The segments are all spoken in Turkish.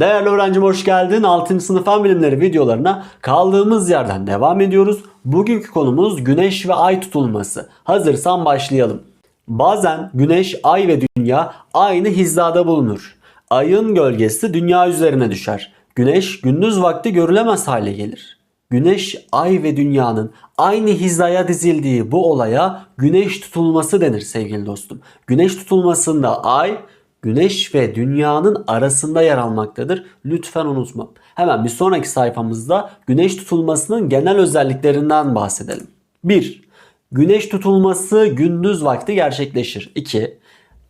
Değerli öğrencim hoş geldin. 6. sınıf fen bilimleri videolarına kaldığımız yerden devam ediyoruz. Bugünkü konumuz güneş ve ay tutulması. Hazırsan başlayalım. Bazen güneş, ay ve dünya aynı hizada bulunur. Ayın gölgesi dünya üzerine düşer. Güneş gündüz vakti görülemez hale gelir. Güneş, ay ve dünyanın aynı hizaya dizildiği bu olaya güneş tutulması denir sevgili dostum. Güneş tutulmasında ay güneş ve dünyanın arasında yer almaktadır. Lütfen unutma. Hemen bir sonraki sayfamızda güneş tutulmasının genel özelliklerinden bahsedelim. 1. Güneş tutulması gündüz vakti gerçekleşir. 2.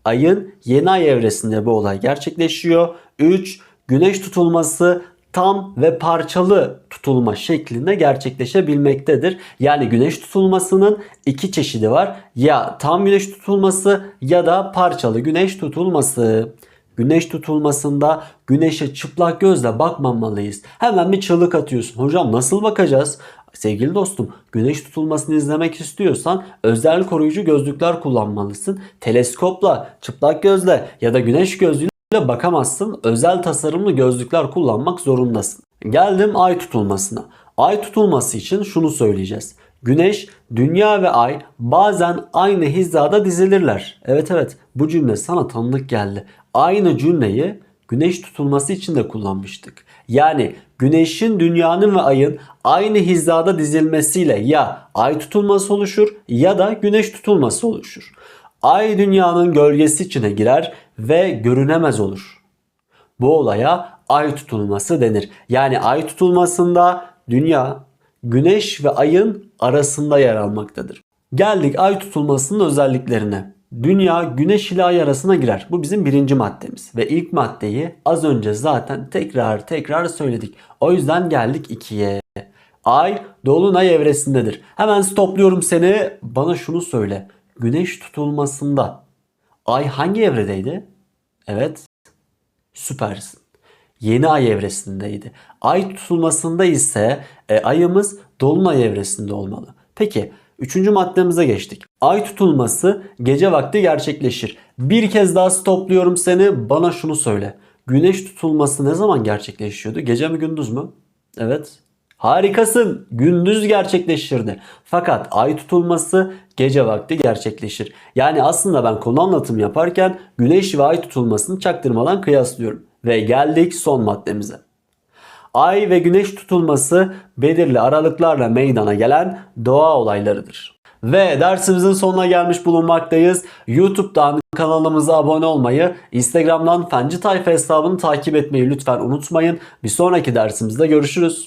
Ayın yeni ay evresinde bu olay gerçekleşiyor. 3. Güneş tutulması tam ve parçalı tutulma şeklinde gerçekleşebilmektedir. Yani güneş tutulmasının iki çeşidi var. Ya tam güneş tutulması ya da parçalı güneş tutulması. Güneş tutulmasında güneşe çıplak gözle bakmamalıyız. Hemen bir çığlık atıyorsun. Hocam nasıl bakacağız? Sevgili dostum, güneş tutulmasını izlemek istiyorsan özel koruyucu gözlükler kullanmalısın. Teleskopla, çıplak gözle ya da güneş gözlüğüyle bakamazsın. Özel tasarımlı gözlükler kullanmak zorundasın. Geldim ay tutulmasına. Ay tutulması için şunu söyleyeceğiz. Güneş, dünya ve ay bazen aynı hizada dizilirler. Evet evet bu cümle sana tanıdık geldi. Aynı cümleyi güneş tutulması için de kullanmıştık. Yani güneşin, dünyanın ve ayın aynı hizada dizilmesiyle ya ay tutulması oluşur ya da güneş tutulması oluşur. Ay dünyanın gölgesi içine girer ve görünemez olur. Bu olaya ay tutulması denir. Yani ay tutulmasında dünya, güneş ve ayın arasında yer almaktadır. Geldik ay tutulmasının özelliklerine. Dünya güneş ile ay arasına girer. Bu bizim birinci maddemiz. Ve ilk maddeyi az önce zaten tekrar tekrar söyledik. O yüzden geldik ikiye. Ay dolunay evresindedir. Hemen stopluyorum seni. Bana şunu söyle. Güneş tutulmasında ay hangi evredeydi? Evet. Süpersin. Yeni ay evresindeydi. Ay tutulmasında ise e, ayımız dolunay evresinde olmalı. Peki üçüncü maddemize geçtik. Ay tutulması gece vakti gerçekleşir. Bir kez daha stopluyorum seni. Bana şunu söyle. Güneş tutulması ne zaman gerçekleşiyordu? Gece mi gündüz mü? Evet. Harikasın. Gündüz gerçekleşirdi. Fakat ay tutulması gece vakti gerçekleşir. Yani aslında ben konu anlatım yaparken güneş ve ay tutulmasını çaktırmadan kıyaslıyorum. Ve geldik son maddemize. Ay ve güneş tutulması belirli aralıklarla meydana gelen doğa olaylarıdır. Ve dersimizin sonuna gelmiş bulunmaktayız. YouTube'dan kanalımıza abone olmayı, Instagram'dan Fenci Tayfa hesabını takip etmeyi lütfen unutmayın. Bir sonraki dersimizde görüşürüz.